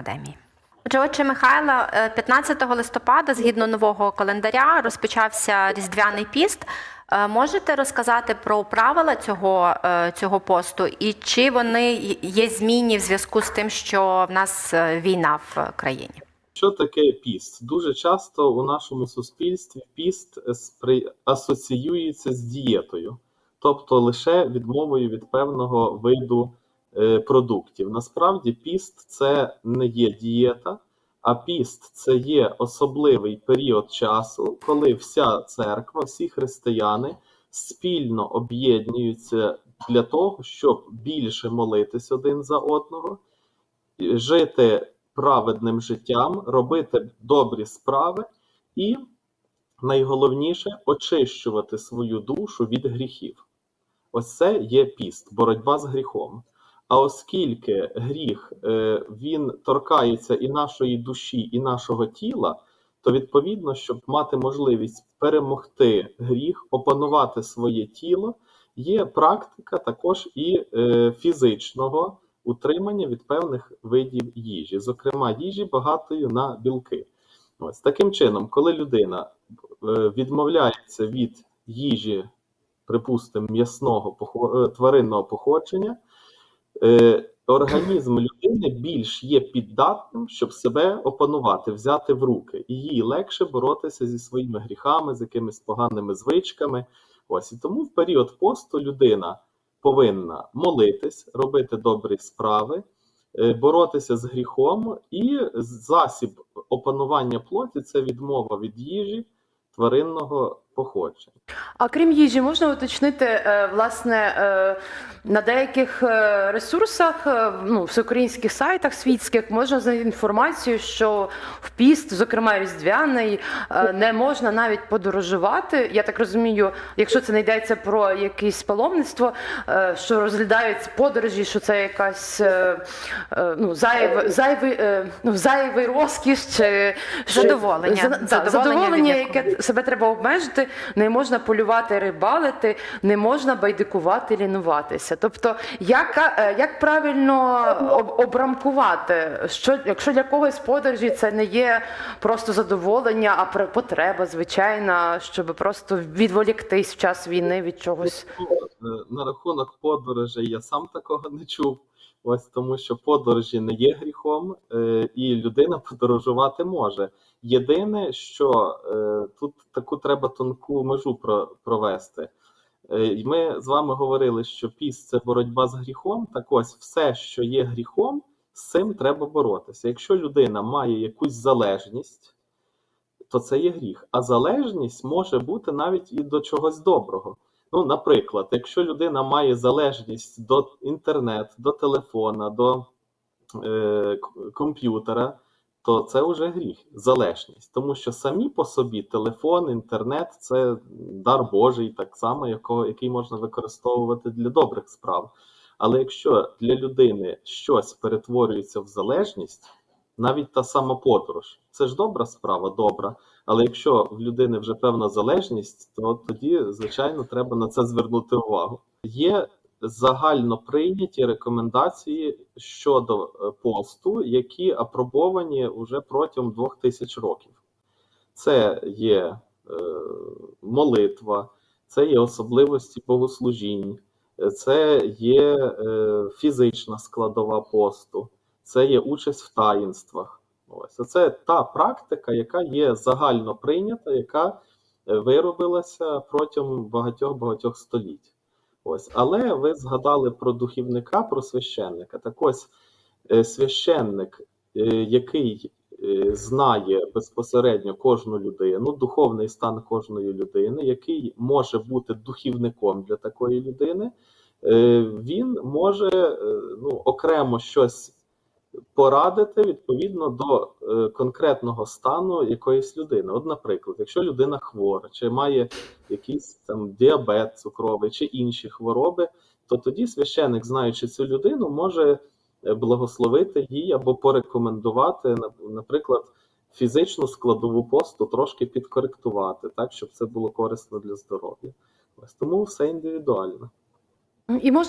академії. Отже, отче Михайло, е, 15 листопада, згідно нового календаря, розпочався Різдвяний піст. Е, Можете розказати про правила цього, е, цього посту і чи вони є змінні в зв'язку з тим, що в нас війна в країні? Що таке піст? Дуже часто у нашому суспільстві піст асоціюється з дієтою, тобто лише відмовою від певного виду продуктів. Насправді, піст це не є дієта, а піст це є особливий період часу, коли вся церква, всі християни спільно об'єднуються для того, щоб більше молитись один за одного, жити праведним життям, робити добрі справи і, найголовніше, очищувати свою душу від гріхів. Ось це є піст, боротьба з гріхом. А оскільки гріх е, він торкається і нашої душі, і нашого тіла, то відповідно, щоб мати можливість перемогти гріх, опанувати своє тіло, є практика також і е, фізичного утримання від певних видів їжі, зокрема їжі багатою на білки. Ось таким чином, коли людина е, відмовляється від їжі, припустимо, м'ясного тваринного походження, е, організм людини більш є піддатним, щоб себе опанувати, взяти в руки, і їй легше боротися зі своїми гріхами, з якимись поганими звичками. Ось. І тому в період посту людина повинна молитись, робити добрі справи, е, боротися з гріхом, і засіб опанування плоті це відмова від їжі тваринного походження. А крім їжі, можна уточнити, е, власне, е, на деяких е, ресурсах, ну, всеукраїнських сайтах світських, можна знайти інформацію, що в піст, зокрема різдвяний, не можна навіть подорожувати. Я так розумію, якщо це не йдеться про якесь паломництво, що розглядають подорожі, що це якась ну, зайв, зайвий, ну, зайвий розкіш чи чи- Задоволення. Задоволення задоволення, яке себе треба обмежити, не можна полювати, рибалити, не можна байдикувати, лінуватися. Тобто, як, е, як правильно обрамкувати, що якщо для когось подорожі це не є просто задоволення, а потреба, звичайна, щоб просто відволіктись в час війни від чогось. Е, На рахунок подорожей я сам такого не чув. Ось тому, що подорожі не є гріхом, е, і людина подорожувати може. Єдине, що е, тут таку треба тонку межу про- провести. Е, і Ми з вами говорили, що піст це боротьба з гріхом. Так ось все, що є гріхом, з цим треба боротися. Якщо людина має якусь залежність, то це є гріх. А залежність може бути навіть і до чогось доброго. Ну, наприклад, якщо людина має залежність до інтернету, до телефона, до е, комп'ютера, то це вже гріх, залежність. Тому що самі по собі телефон, інтернет це дар Божий, так само, якого, який можна використовувати для добрих справ. Але якщо для людини щось перетворюється в залежність, навіть та сама подорож, це ж добра справа, добра. Але якщо в людини вже певна залежність, то тоді, звичайно, треба на це звернути увагу. Є загально прийняті рекомендації щодо е, посту, які апробовані вже протягом двох тисяч років. Це є е, молитва, це є особливості богослужінь, е, це є е, фізична складова посту, це є участь в таїнствах. Ось це та практика, яка є загально прийнята, яка е, виробилася протягом багатьох-багатьох століть. Ось, але ви згадали про духівника, про священника. Так ось е, священник, е, який знає безпосередньо кожну людину, духовний стан кожної людини, який може бути духівником для такої людини, він може ну, окремо щось порадити відповідно до е, конкретного стану якоїсь людини. От, наприклад, якщо людина хвора, чи має якийсь там діабет цукровий чи інші хвороби, то тоді священик, знаючи цю людину, може е, благословити їй або порекомендувати, наприклад, фізичну складову посту трошки підкоректувати, так щоб це було корисно для здоров'я. Ось тому все індивідуально. І можна